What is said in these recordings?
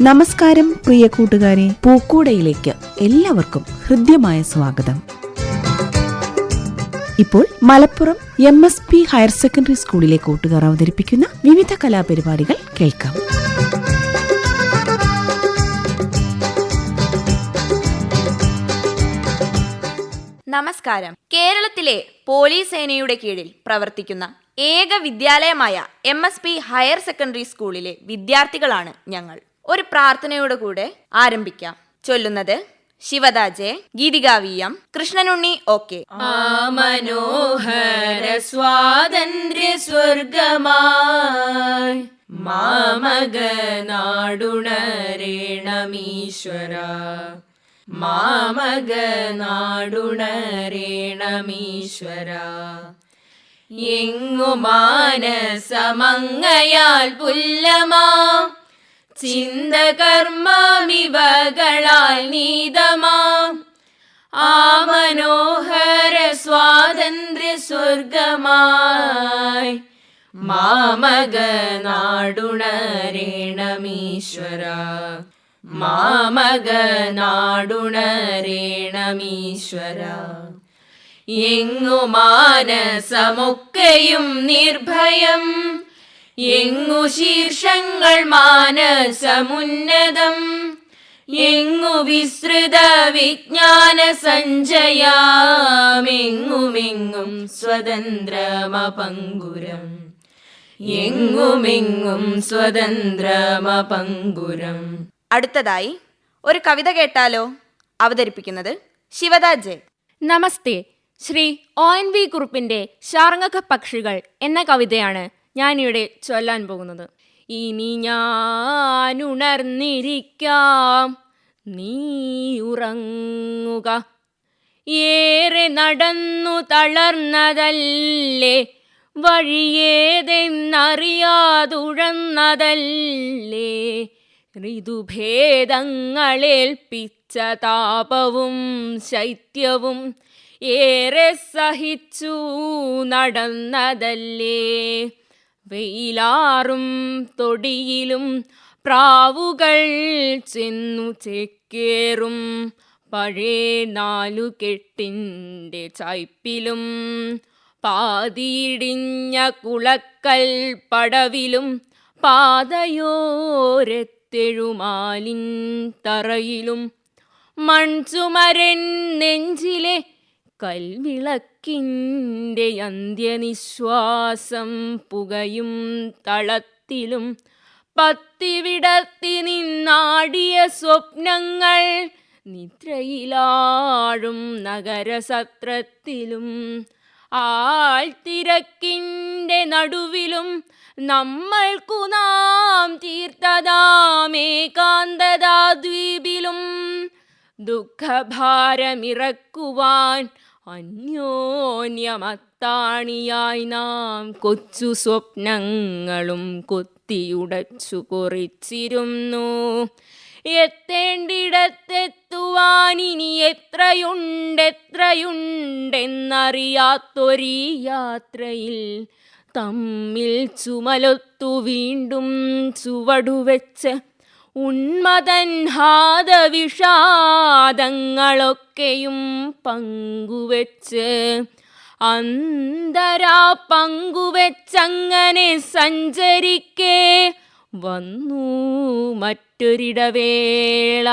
നമസ്കാരം പ്രിയ കൂട്ടുകാരെ. പൂക്കൂടയിലേക്ക് എല്ലാവർക്കും ഹൃദ്യമായ സ്വാഗതം. ഇപ്പോൾ Malappuram M S P higher secondary സ്കൂളിലെ കൂട്ടുകാർ അവതരിപ്പിക്കുന്ന വിവിധ കലാപരിപാടികൾ കേൾക്കാം. നമസ്കാരം. കേരളത്തിലെ പോലീസ് സേനയുടെ കീഴിൽ പ്രവർത്തിക്കുന്ന ഏക വിദ്യാലയമായ M S P higher secondary സ്കൂളിലെ വിദ്യാർത്ഥികളാണ് ഞങ്ങൾ. ഒരു പ്രാർത്ഥനയോടെ കൂടെ ആരംഭിക്കാം. ചൊല്ലുന്നത് ശിവദാജെ ഗീതികാവീയം കൃഷ്ണനുണ്ണി ഓക്കെ. മനോഹര സ്വാതന്ത്ര്യ സ്വർഗമായി മാമകനാടുണരേണമീശ്വര. എങ്ങുമാന സമങ്ങയാൽ പുല്ലമാം ചിന്തകർമ്മമിവകളാൽ നീതമാം. ആ മനോഹര സ്വാതന്ത്ര്യ സ്വർഗമായി മാമകനാടുണരേണമീശ്വര. മാമകനാടുണരേണമീശ്വര. എങ്ങു നിർഭയം എങ്ങു ശീർഷങ്ങൾ മാനസമുന്നതം എങ്ങു വിസ്തൃത വിജ്ഞാന സഞ്ചയാമെങ്ങുമെങ്ങും സ്വതന്ത്രമപങ്കുരം എങ്ങുമെങ്ങും സ്വതന്ത്രമപങ്കുരം. അടുത്തതായി ഒരു കവിത കേട്ടാലോ? അവതരിപ്പിക്കുന്നത് ശിവദാജ് നമസ്തേ. ശ്രീ ഒ എൻ വി കുറുപ്പിന്റെ ശാർങ്ങക പക്ഷികൾ എന്ന കവിതയാണ് ഞാനിവിടെ ചൊല്ലാൻ പോകുന്നത്. ഇനി ഞാൻ ഉണർന്നിരിക്കാം നീ ഉറങ്ങുക. ഏറെ നടന്നു തളർന്നതല്ലേ? വഴിയേതെന്നറിയാതുഴന്നതല്ലേ? ഋതുഭേദങ്ങളേൽപ്പിച്ച താപവും ശൈത്യവും ഏറെ സഹിച്ചു നടന്നതല്ലേ? വെയിലാറും തൊടിയിലും പ്രാവുകൾ ചെന്നു ചേക്കേറും. നാലു കെട്ടിന്റെ ചൈപ്പിലും പാതിയിടിഞ്ഞ കുളക്കൽ പടവിലും പാതയോരത്തെഴുമാലിൻ തറയിലും മൺചുമരൻ നെഞ്ചിലെ കൽവിളക്കിന്റെ അന്ത്യനിശ്വാസം പുകയും തളത്തിലും. പത്തിവിടത്തി നിന്നാടിയ സ്വപ്നങ്ങൾ നിദ്രയിലാഴും നഗരസത്രത്തിലും. ആൾത്തിരക്കിന്റെ നടുവിലും നമ്മൾക്കു നാം തീർത്തതാമേകാന്തതാദ്വീപിലും ദുഃഖഭാരമിറക്കുവാൻ അന്യോന്യമത്താണിയായി നാം കൊച്ചു സ്വപ്നങ്ങളും കൊത്തിയുടച്ചു കുറിച്ചിരുന്നു. എത്തേണ്ടിടത്തെത്തുവാൻ ഇനി എത്രയുണ്ടെത്രയുണ്ടെന്നറിയാത്തൊരീ യാത്രയിൽ തമ്മിൽ ചുമലൊത്തു വീണ്ടും ചുവടുവെച്ച് ഉന്മതൻഹാദവിഷാദങ്ങളൊക്കെയും പങ്കുവെച്ച് അന്തരാ പങ്കുവെച്ചങ്ങനെ സഞ്ചരിക്കേ വന്നു മറ്റൊരിടവേള.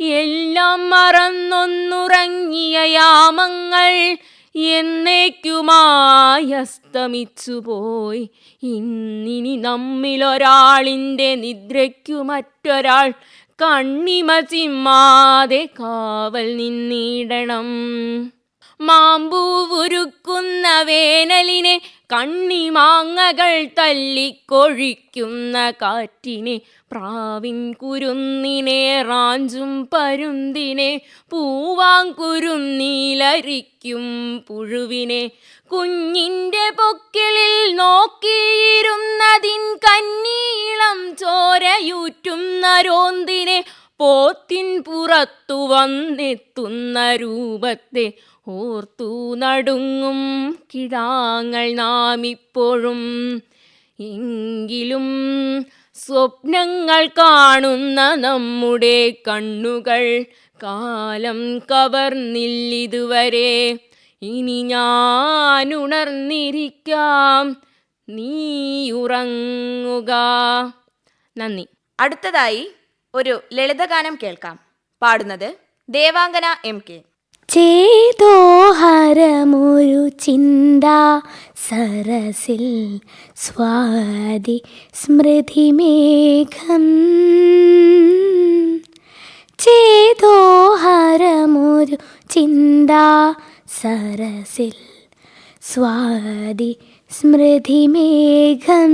എല്ലാം മറന്നൊന്നുറങ്ങിയ യാമങ്ങൾ എന്നേക്കുമായി അസ്തമിച്ചു പോയി ഇന്നിനി നമ്മിലൊരാളിന്റെ നിദ്രയ്ക്കു മറ്റൊരാൾ കണ്ണിമ ചിമ്മാതെ കാവൽ നിന്നിടണം. മാമ്പൂവുരുക്കുന്ന വേനലിനെ കണ്ണിമാങ്ങകൾ തല്ലിക്കൊഴിക്കുന്ന കാറ്റിനെ പ്രാവിൻ കുരുന്നിനെ റാഞ്ചും പരുന്തിനെ പൂവാങ്കുരുന്നീലരിക്കും പുഴുവിനെ കുഞ്ഞിന്റെ പൊക്കിളിൽ നോക്കിയിരുന്നതിൻ കന്നീളം ചോരയൂറ്റുന്ന രോന്തിനെ പോത്തിൻ പുറത്തു വന്നെത്തുന്ന രൂപത്തെ ഓർത്തു നടുങ്ങും കിടാങ്ങൾ നാം ഇപ്പോഴും എങ്കിലും സ്വപ്നങ്ങൾ കാണുന്ന നമ്മുടെ കണ്ണുകൾ കാലം കവർന്നില്ലിതുവരെ. ഇനി ഞാൻ ഉണർന്നിരിക്കാം നീ ഉറങ്ങുക നന്ദി. അടുത്തതായി ഒരു ലളിതഗാനം കേൾക്കാം. പാടുന്നത് ദേവാംഗന എം കെ. ചേതോഹരമൊരു ചിന്ത? സരസിൽ സ്വാതി സ്മൃതിമേഘം ചേതോഹരമൊരു ചിന്ത? സരസിൽ സ്വാതി സ്മൃതിമേഘം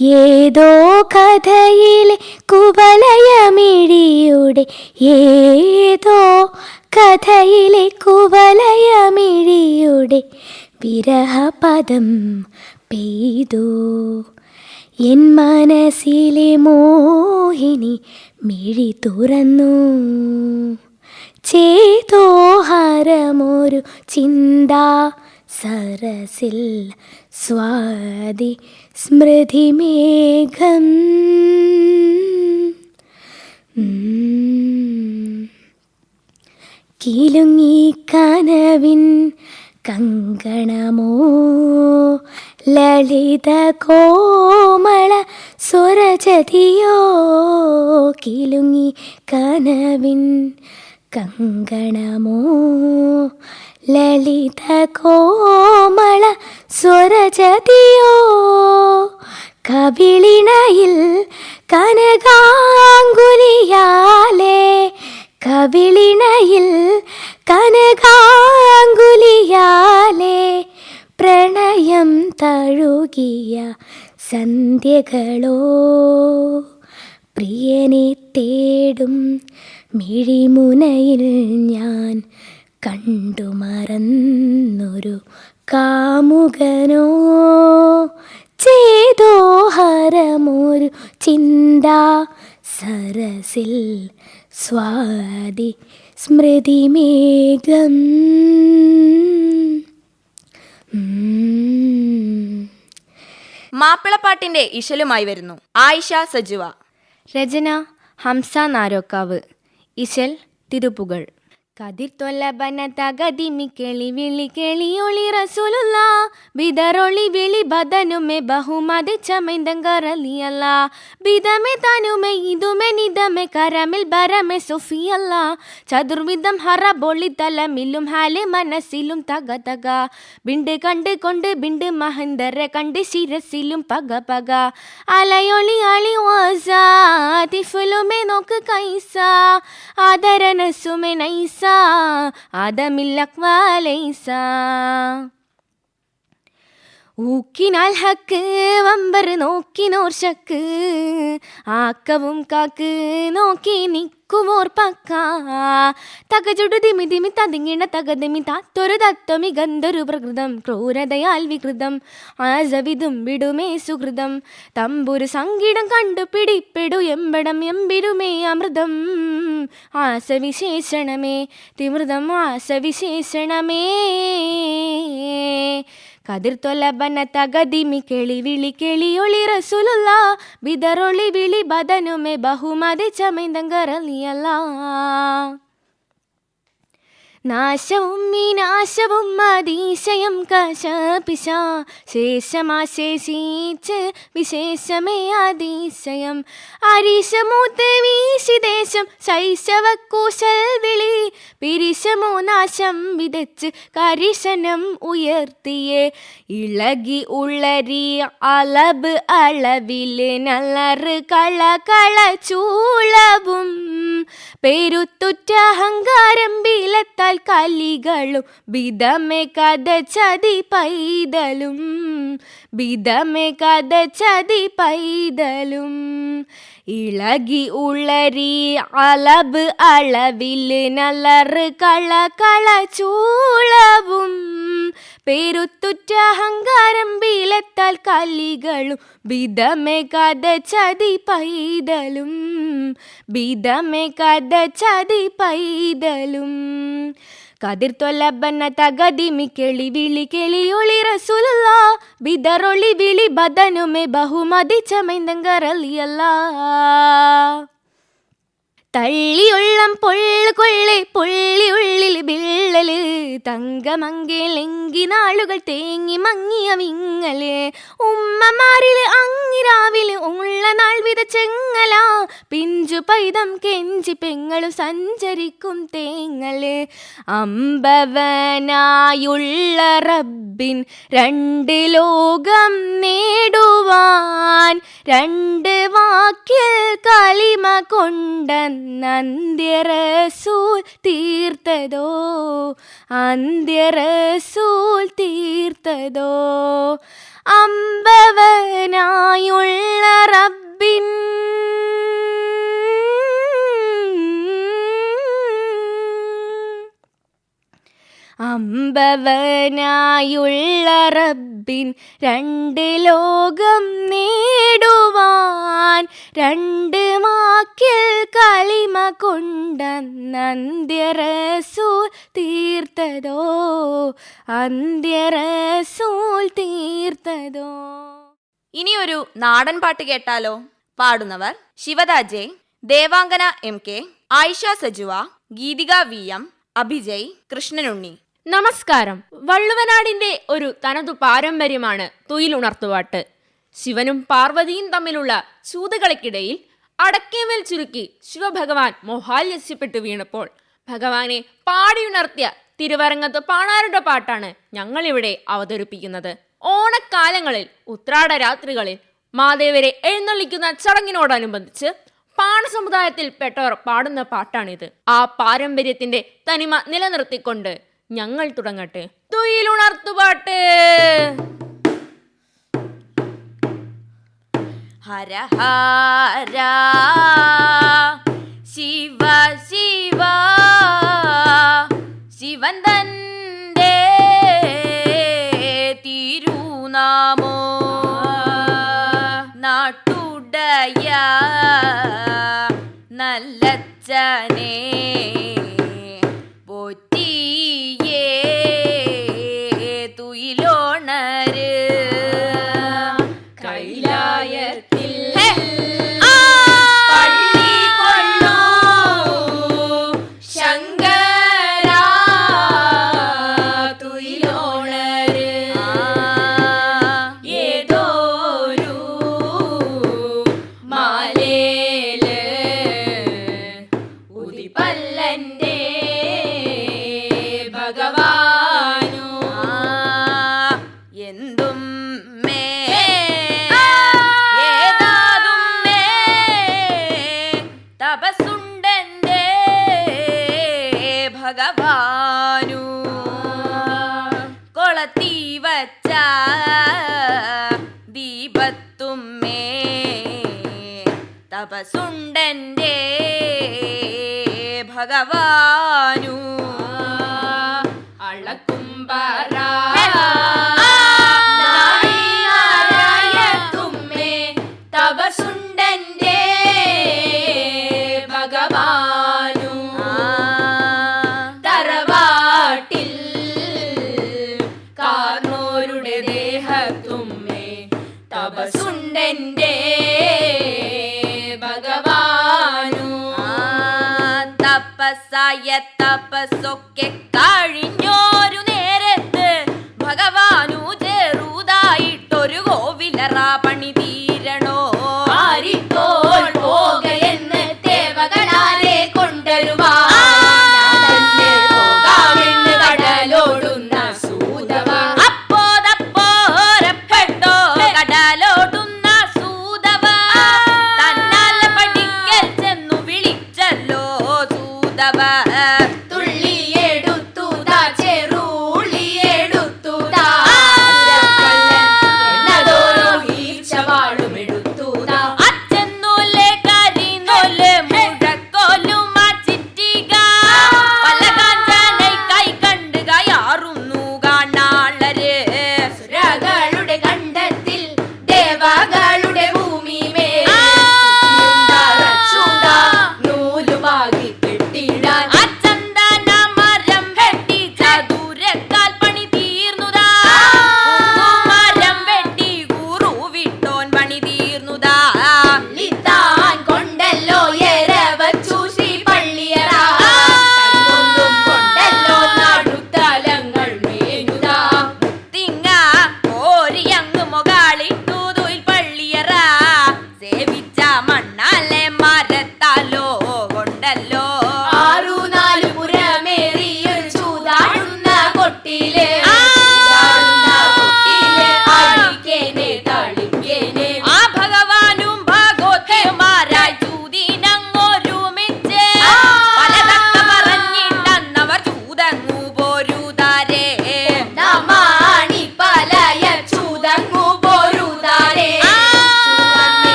ഏതോ കഥയിലെ കുവലയമിഴിയുടെ ഏതോ കഥയിലെ കുവലയമിഴിയുടെ വിരഹപദം പെയ്തു. എൻ മനസ്സിലെ മോഹിനി മിഴി തുറന്നു. ചേതോഹരമൊരു ചിന്ത സരസിൽ സ്വാതി സ്മൃതിമേഘം കീലുങ്ങി കനവിൻ കങ്കണമോ? ലളിത കോമള സ്വരജതിയോ കിലുങ്ങി കനവിൻ കങ്കണമോ? ലളിത കോമള സ്വരജതിയോ കവിളിണയിൽ കനകാങ്കുലിയാലേ? കവിളിണയിൽ കനകാങ്കുലിയാലേ? പ്രണയം തഴുകിയ സന്ധ്യകളോ? പ്രിയനെ തേടും മിഴിമുനയിൽ ഞാൻ കണ്ടു മറന്നൊരു കാമുകനോ? ചേതോഹരമൊരു ചിന്ത സരസിൽ സ്വാതി സ്മൃതിമേഘം. മേഘം മാപ്പിളപ്പാട്ടിന്റെ ഇശലുമായി വരുന്നു. ആയിഷ സജുവ. രചന ഹംസ നാരോക്കാവ്. ഇശൽ തിരുപ്പുകൾ. കതിർ തൊല്ലബന തകതിമി കെളി വിളി കെളിയൊളി റസൂലുള്ള ബിദറൊളി വിളി ബദനുമെ ബഹുമതി ചമൈന്തങ്കറലിയല്ല ബിദമെ തനുമെ ഇതുമെ നിദമെ കരമിൽ ബരമെ സുഫിയല്ല ചതുർവിധം ഹറ ബൊളി തലമിലും ഹാലെ മനസ്സിലും തക തക. ബിണ്ട് കണ്ട് കൊണ്ട് ബിണ്ട് മഹന്തര കണ്ട് ശിരസിലും പക പക. അലയൊളി അളി ഓസാ തിഫുലുമെ നോക്ക് കൈസ. ആദരനസുമെ നൈസ. وليس آدم لك وليس ഊക്കിനാൽ ഹക്ക് വമ്പർ നോക്കിനോർ ശക്ക്. ആക്കവും കാക്ക് നോക്കി നിക്കുവോർ പക്ക. തകചുടു ദിമി ദിമി തതിങ്ങിണ തകതിമി താത്തൊരു തത്വമി ഗന്ധരു പ്രകൃതം. ക്രൂരതയാൽ വികൃതം. ആസവിതും വിടുമേ സുഹൃതം. തമ്പുരു സംഗീടം കണ്ടു പിടിപ്പെടു എമ്പടം എമ്പിരുമേ അമൃതം. ആസവിശേഷണമേ തിമൃതം ആസവിശേഷണമേ. കതിർത്തൊല ബനത്ത ഗതിമി കെളി വിളി കെളിയൊളി റസുലുള്ള. ബിദറൊളി വിളി ബദനുമെ ബഹുമതി ചമൈന്തങ്കറ നാശവും മീനാശവും നാശവും അതിശയം കശപിശ. ശേഷമാശേഷിച്ച് വിശേഷമേ അതിശയം. അരീശമൂത്ത് വീശിദേശം ശൈശവക്കൂശൽ വിളി. പിരിശമോ നാശം വിതച്ച് കരിശനം ഉയർത്തിയേ. ഇളകി ഉള്ളരി അളബ് അളവിൽ നല്ലറ് കള കള ചൂളവും. പെരുത്തുറ്റ അഹങ്കാരം ബീലത്താൽ കലികളും ബിതമേ കഥ ചതി പൈതലും ബിതമേ കഥ ചതി പൈതലും. ഇളകി ഉളരി അളവ് അളവിൽ നലറ് കള കള ചൂളവും. പേരുത്തുറ്റ അഹങ്കാരം ബീലത്താൽ കലികളും ബിതമേ കഥ ചതി പൈതലും. ബിതമേ കഥ ചതി പൈതലും. கதிர் தொல்ல பன்ன தகதிமி கிளி விழி கிளியொளி ரசுல்லா ಬಿದರೊಳಿ ಬಿಳಿ ಬದನುಮೆ ಬಹುಮದಿ ಚಮೈಂದಂಗರಲಿಯಲ್ಲ തള്ളിയുള്ളം പൊള്ളു കൊള്ളി പൊള്ളിയുള്ളിൽ വിള്ളൽ. തങ്കമങ്കിലെങ്കി നാളുകൾ തേങ്ങി മങ്ങിയ വിങ്ങൽ. ഉമ്മമാരിൽ അങ്ങിരാവിൽ ഉള്ള നാൾ വിത ചെങ്ങല. പിഞ്ചു പൈതം കെഞ്ചി പെങ്ങളു സഞ്ചരിക്കും തേങ്ങൽ. അമ്പവനായുള്ള റബ്ബിൻ രണ്ട് ലോകം നേടുവാൻ രണ്ട് വാക്കിൽ കളിമ കൊണ്ടെന്നന്ത്യറസൂൽ തീർത്തതോ? അന്ത്യറസൂൽ തീർത്തതോ? അമ്പവനായുള്ള റബ്ബിൻ അമ്പവനായുള്ള റബ്ബിൻ രണ്ട് ലോകം നേടുവാൻ രണ്ട് മാക്കിൽ കളിമ കൊണ്ട കൊണ്ടെന്നന്ത്യറസൂൽ തീർത്തതോ? അന്ത്യറസൂൽ തീർത്തതോ? ഇനിയൊരു നാടൻ പാട്ട് കേട്ടാലോ? പാടുന്നവർ ശിവദാജെ ദേവാംഗന എം കെ ആയിഷ സജുവ ഗീതിക വി എം അഭിജയ് കൃഷ്ണനുണ്ണി. നമസ്കാരം. വള്ളുവനാടിന്റെ ഒരു തനതു പാരമ്പര്യമാണ് തുയിലുണർത്തുപാട്ട്. ശിവനും പാർവതിയും തമ്മിലുള്ള ചൂതുകളിക്കിടയിൽ അടക്കേമേൽ ചുരുക്കി ശിവഭഗവാൻ മോഹാലസ്യപ്പെട്ടു വീണപ്പോൾ ഭഗവാനെ പാടിയുണർത്തിയ തിരുവരങ്ങത്ത് പാണാരുടെ പാട്ടാണ് ഞങ്ങളിവിടെ അവതരിപ്പിക്കുന്നത്. ഓണക്കാലങ്ങളിൽ ഉത്രാട രാത്രികളിൽ മാദേവരെ എഴുന്നള്ളിക്കുന്ന ചടങ്ങിനോടനുബന്ധിച്ച് പാണ സമുദായത്തിൽ പെട്ടവർ പാടുന്ന പാട്ടാണിത്. ആ പാരമ്പര്യത്തിന്റെ തനിമ നിലനിർത്തിക്കൊണ്ട് ഞങ്ങൾ തുടങ്ങട്ടെ. തുയിലുണർത്തുപാട്ട് ഹര ഹര ശിവ ശിവ ശിവൻ തന്റെ തിരുനാമോ നാട്ടുടയ നല്ലച്ചനെ തപസുണ്ടന്റെ ഭഗവാനു. തറവാട്ടിൽ ദേഹത്തുമ്മേ തപസുണ്ടന്റെ ഭഗവാനു. തപസായ തപസ്സൊക്കെ Baba.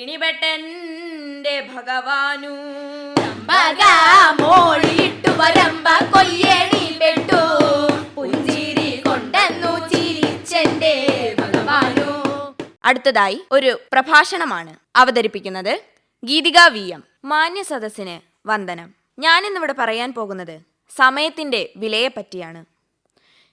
കിണിബെട്ടന്റെ ഭഗവാനു. ബക മോളിട്ടു വരമ്പ കൊയ്യണി പെട്ടു. പുഞ്ചിരി കൊണ്ടെന്നു ചിരിച്ചെന്റെ ഭഗവാനു. അടുത്തതായി ഒരു പ്രഭാഷണമാണ് അവതരിപ്പിക്കുന്നത് ഗീതിക വി എം മാന്യ സദസ്സിന് വന്ദനം. ഞാനിന്നിവിടെ പറയാൻ പോകുന്നത് സമയത്തിന്റെ വിലയെപ്പറ്റിയാണ്.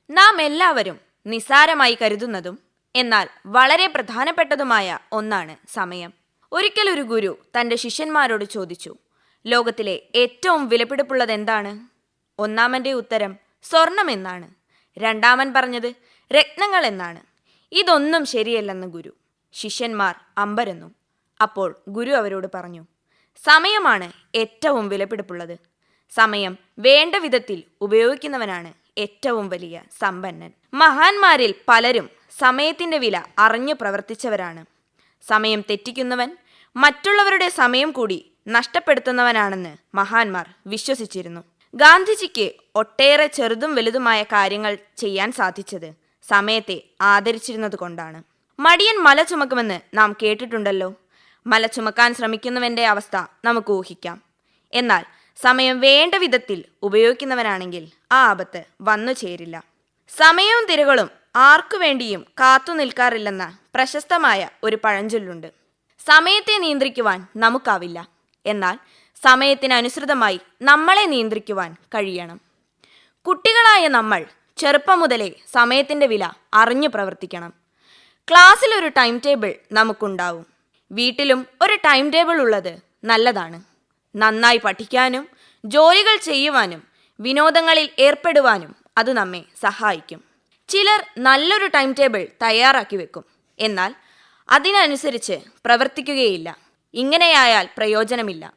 നാം എല്ലാവരും നിസ്സാരമായി കരുതുന്നതും എന്നാൽ വളരെ പ്രധാനപ്പെട്ടതുമായ ഒന്നാണ് സമയം. ഒരിക്കൽ ഒരു ഗുരു തന്റെ ശിഷ്യന്മാരോട് ചോദിച്ചു ലോകത്തിലെ ഏറ്റവും വിലപിടിപ്പുള്ളത് എന്താണ് ഒന്നാമന്റെ ഉത്തരം സ്വർണം എന്നാണ്. രണ്ടാമൻ പറഞ്ഞത് രത്നങ്ങൾ എന്നാണ്. ഇതൊന്നും ശരിയല്ലെന്ന് ഗുരു. ശിഷ്യന്മാർ അമ്പരന്നു. അപ്പോൾ ഗുരു അവരോട് പറഞ്ഞു സമയമാണ് ഏറ്റവും വിലപിടിപ്പുള്ളത്. സമയം വേണ്ട വിധത്തിൽ ഉപയോഗിക്കുന്നവനാണ് ഏറ്റവും വലിയ സമ്പന്നൻ. മഹാന്മാരിൽ പലരും സമയത്തിന്റെ വില അറിഞ്ഞു പ്രവർത്തിച്ചവരാണ്. സമയം തെറ്റിക്കുന്നവൻ മറ്റുള്ളവരുടെ സമയം കൂടി നഷ്ടപ്പെടുത്തുന്നവനാണെന്ന് മഹാന്മാർ വിശ്വസിച്ചിരുന്നു. ഗാന്ധിജിക്ക് ഒട്ടേറെ ചെറുതും വലുതുമായ കാര്യങ്ങൾ ചെയ്യാൻ സാധിച്ചത് സമയത്തെ ആദരിച്ചിരുന്നത് കൊണ്ടാണ്. മടിയൻ മല ചുമക്കുമെന്ന് നാം കേട്ടിട്ടുണ്ടല്ലോ. മല ചുമക്കാൻ ശ്രമിക്കുന്നവന്റെ അവസ്ഥ നമുക്ക് ഊഹിക്കാം. എന്നാൽ സമയം വേണ്ട വിധത്തിൽ ഉപയോഗിക്കുന്നവനാണെങ്കിൽ ആ ആപത്ത് വന്നു ചേരില്ല. സമയവും തിരകളും ആർക്കു വേണ്ടിയും കാത്തു നിൽക്കാറില്ലെന്ന പ്രശസ്തമായ ഒരു പഴഞ്ചൊല്ലുണ്ട്. സമയത്തെ നിയന്ത്രിക്കുവാൻ നമുക്കാവില്ല. എന്നാൽ സമയത്തിനനുസൃതമായി നമ്മളെ നിയന്ത്രിക്കുവാൻ കഴിയണം. കുട്ടികളായ നമ്മൾ ചെറുപ്പം മുതലേ സമയത്തിന്റെ വില അറിഞ്ഞു പ്രവർത്തിക്കണം. ക്ലാസ്സിൽ ഒരു ടൈം ടേബിൾ നമുക്കുണ്ടാവും. വീട്ടിലും ഒരു ടൈം ടേബിൾ ഉള്ളത് നല്ലതാണ്. നന്നായി പഠിക്കാനും ജോലികൾ ചെയ്യുവാനും വിനോദങ്ങളിൽ ഏർപ്പെടുവാനും അത് നമ്മെ സഹായിക്കും. ചിലർ നല്ലൊരു ടൈം ടേബിൾ തയ്യാറാക്കി വെക്കും. എന്നാൽ അതിനനുസരിച്ച് പ്രവർത്തിക്കുകയില്ല. ഇങ്ങനെയായാൽ പ്രയോജനമില്ല.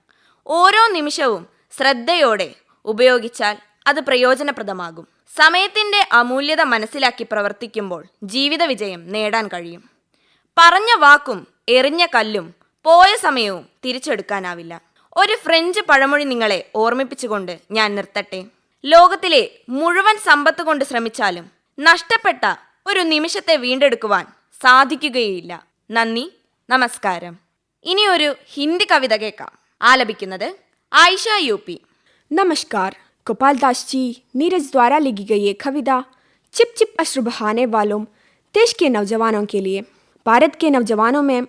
ഓരോ നിമിഷവും ശ്രദ്ധയോടെ ഉപയോഗിച്ചാൽ അത് പ്രയോജനപ്രദമാകും. സമയത്തിന്റെ അമൂല്യത മനസ്സിലാക്കി പ്രവർത്തിക്കുമ്പോൾ ജീവിത വിജയം നേടാൻ കഴിയും. പറഞ്ഞ വാക്കും എറിഞ്ഞ കല്ലും പോയ സമയവും തിരിച്ചെടുക്കാനാവില്ല. ഒരു ഫ്രഞ്ച് പഴമൊഴി നിങ്ങളെ ഓർമ്മിപ്പിച്ചുകൊണ്ട് ഞാൻ നിർത്തട്ടെ. ലോകത്തിലെ മുഴുവൻ സമ്പത്ത് കൊണ്ട് ശ്രമിച്ചാലും നഷ്ടപ്പെട്ട ഒരു നിമിഷത്തെ വീണ്ടെടുക്കുവാൻ സാധിക്കുകയില്ല നന്ദി നമസ്കാരം ഇനി ഒരു ഹിന്ദി കവിത കേൾക്കാം ആലപിക്കുന്നത് ആയിഷ യു പി नमस्कार गोपाल दास जी नीरज द्वारा लिखी गई ये कविता चिप चिप अश्रु बहाने वालों देश के नौजवानों के लिए भारत के नौजवानों में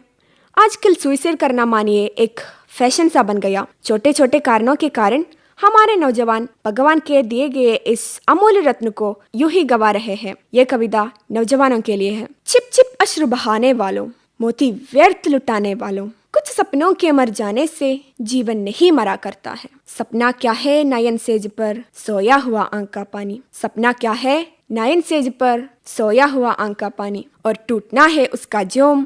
आजकल सुइसाइड करना मानिए एक फैशन सा बन गया छोटे छोटे कारणों के कारण हमारे नौजवान भगवान के दिए गए इस अमूल्य रत्न को यूँ ही गवा रहे हैं। ये कविता नौजवानों के लिए है। छिप छिप अश्रु बहाने वालों, मोती व्यर्थ लुटाने वालों, कुछ सपनों के मर जाने से जीवन नहीं मरा करता है। सपना क्या है नयन सेज पर? सोया हुआ आँख का पानी। सपना क्या है नयन सेज पर? सोया हुआ आँख का पानी। और टूटना है उसका जोम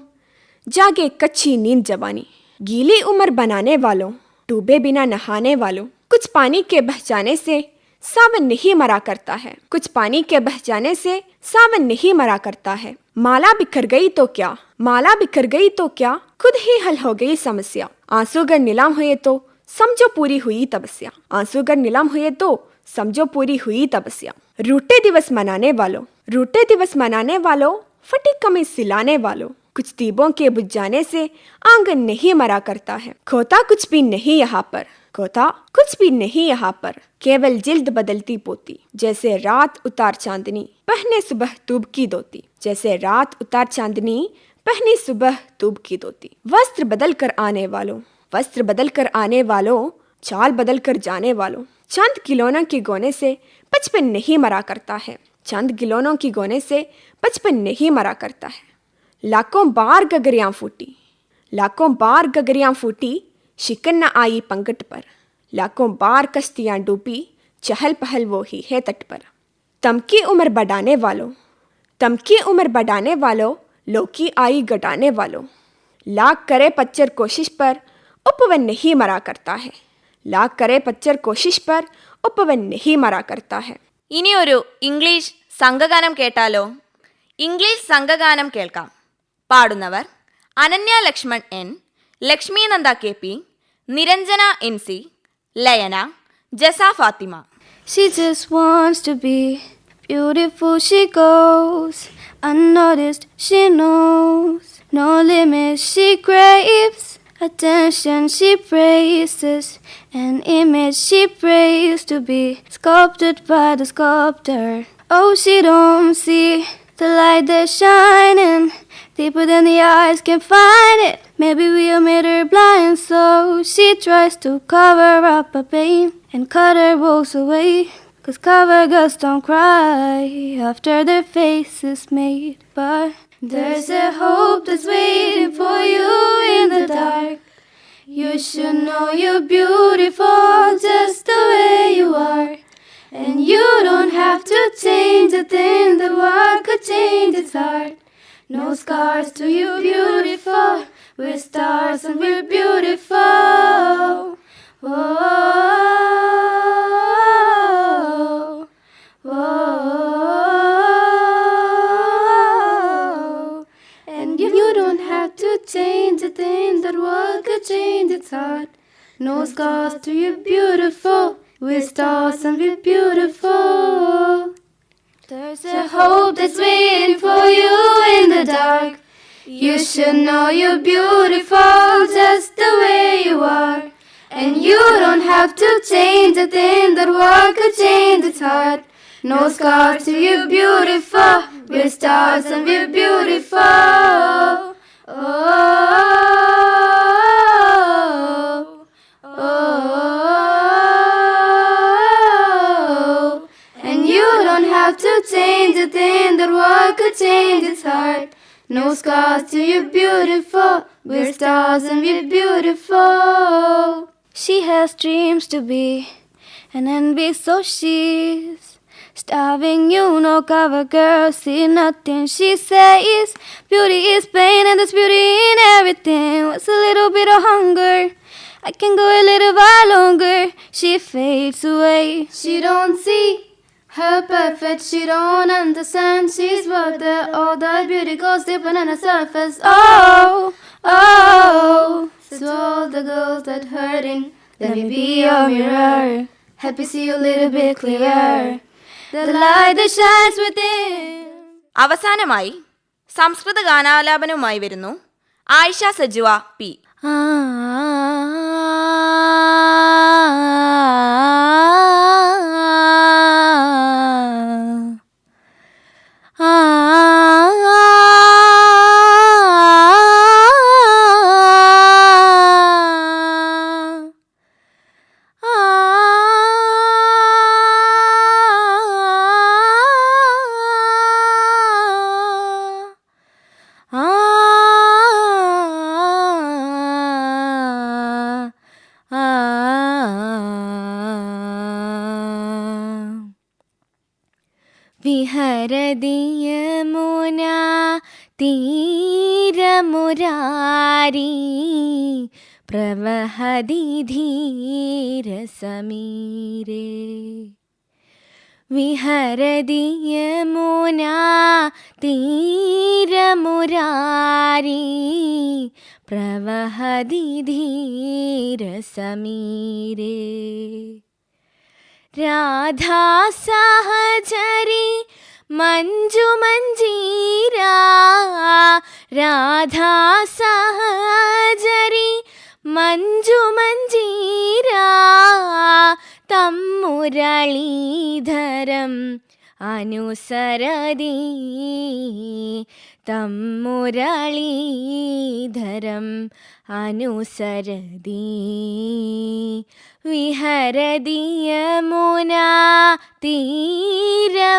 जागे कच्ची नींद जवानी। गीली उम्र बनाने वालों, डूबे बिना नहाने वालों कुछ पानी के बह जाने से सावन नहीं मरा करता है। कुछ पानी के बह जाने से सावन नहीं मरा करता है। माला बिखर गई तो क्या? माला बिखर गई तो क्या? खुद ही हल हो गई समस्या। आँसू आंसूगर नीलाम हुए तो समझो पूरी हुई तपस्या। आँसू आंसूगर नीलाम हुए तो समझो पूरी हुई तपस्या। रूटे दिवस मनाने वालों रूटे दिवस मनाने वालों, फटी कमी सिलाने वालों। कुछ दीपों के बुझ जाने से आँगन नहीं मरा करता है। खोता कुछ भी नहीं यहाँ पर। खोता कुछ भी नहीं यहाँ पर। केवल जिल्द बदलती पोती, जैसे रात उतार चांदनी, पहने सुबह तूब की धोती। जैसे रात उतार चांदनी, पहने सुबह तूब की धोती। वस्त्र बदल कर आने वालों, वस्त्र बदल कर आने वालों, चाल बदल कर जाने वालों। चंद खिलौनों के गोने से बचपन नहीं मरा करता है। चंद खिलौनों की गोने से बचपन नहीं मरा करता है। लाखों बार गगरियां फूटी लाखों बार गगरियां फूटी शिकन न आई पंकट पर लाखों बार कश्तियां डूबी चहल पहल वो ही है तट पर तमकी उम्र बढ़ाने वालों तमकी उम्र बढ़ाने वालों लोकी आई गटाने वालों लाख करे पच्चर कोशिश पर उपवन नहीं मरा करता है लाख करे पच्चर कोशिश पर उपवन नहीं मरा करता है ഇനി ഒരു ഇംഗ്ലീഷ് സംഘഗാനം കേട്ടാലോ ഇംഗ്ലീഷ് സംഘഗാനം കേൾക്കാം പാടുന്നവർ Ananya Lakshman N Lakshmi Nanda K P Niranjana N C Layana Jasa Fathima She just wants to be beautiful. She goes unnoticed. She knows no limits. She craves attention. She praises an image. She prays to be sculpted by the sculptor. Oh, she don't see the light that's shining deeper than the eyes can find it. Maybe we have made her blind, so she tries to cover up her pain and cut her woes away. Cause cover girls don't cry after their face is made. But there's a hope that's waiting for you in the dark. You should know you're beautiful just the way you are. And you don't have to change a thing, the world could change its heart. No scars to you, beautiful. We're stars and we're beautiful. Whoa, whoa. And you, you don't have to change a thing, that world could change its heart. No scars to you, beautiful. We're stars and we're beautiful. There's a hope that's waiting for you in the dark. You should know you're beautiful just the way you are. And you don't have to change a thing, that world could change its heart. No scars to you, beautiful. We're stars and we're beautiful. Heart. No scars to you, beautiful. We're stars and we're beautiful. She has dreams to be an envy, so she's starving. You know, cover girl, see nothing she says. Beauty is pain, and there's beauty in everything. What's a little bit of hunger? I can go a little while longer. She fades away. She don't see her perfect. She don't understand. She's worth it. All the beauty goes deep on the surface. Oh, oh. So to all the girls that hurting, let me be your mirror. Happy see you see a little bit clearer. The light that shines within. അവസാനമായി സംസ്കൃത ഗാനാലാപനവുമായി വരുന്നു ആയിഷ സജുവ P വിഹരദിയമുന ധീരസമീരേ വിഹരദിയമുന തീരമുരാരി പ്രവഹതി ധീരസമീരേ രാധാ സഹചരി മഞ്ജു മഞ്ജീര രാധാ സഹചരി മഞ്ജു മഞ്ജീരാ തമ്മുരളീധരം അനുസരതി തമ്മുരളീധരം വിഹരദിയ മുന തീരമുരാരി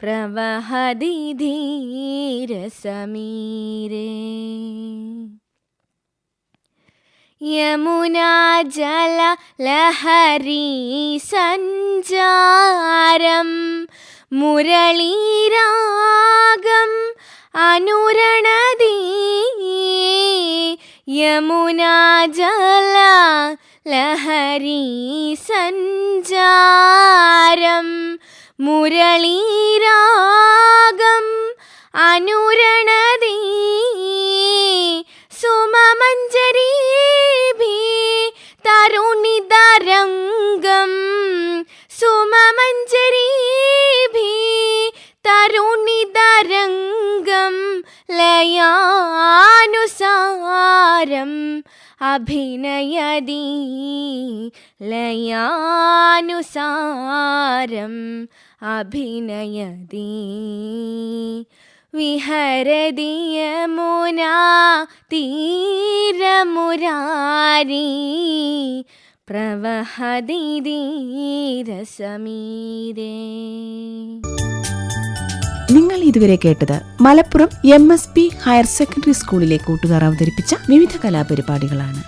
പ്രവഹതി ധീരസമീരേ യമുനാ ജല ലഹരി സഞ്ചാരം മുരളീരാഗം അനുരണദീ യമുനാ ജല ലഹരി സഞ്ചാരം മുരളീരാഗം അനുരണതി സുമമഞ്ജരീഭി തരുണിതരംഗം. സുമമഞ്ജരീഭി തരുണിതരംഗം ലയാനുസാരം. അഭിനയതി ലയാനുസാരം. അഭിനയതി വിഹരതി മോനാ തീരമുരാരി പ്രവഹതി ധീരസമീരേ നിങ്ങൾ ഇതുവരെ കേട്ടത് Malappuram M S P higher secondary സ്കൂളിലെ കൂട്ടുകാർ അവതരിപ്പിച്ച വിവിധ കലാപരിപാടികളാണ്.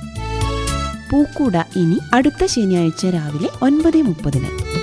പൂക്കൂട ഇനി അടുത്ത ശനിയാഴ്ച രാവിലെ ഒൻപത് മുപ്പതിന്.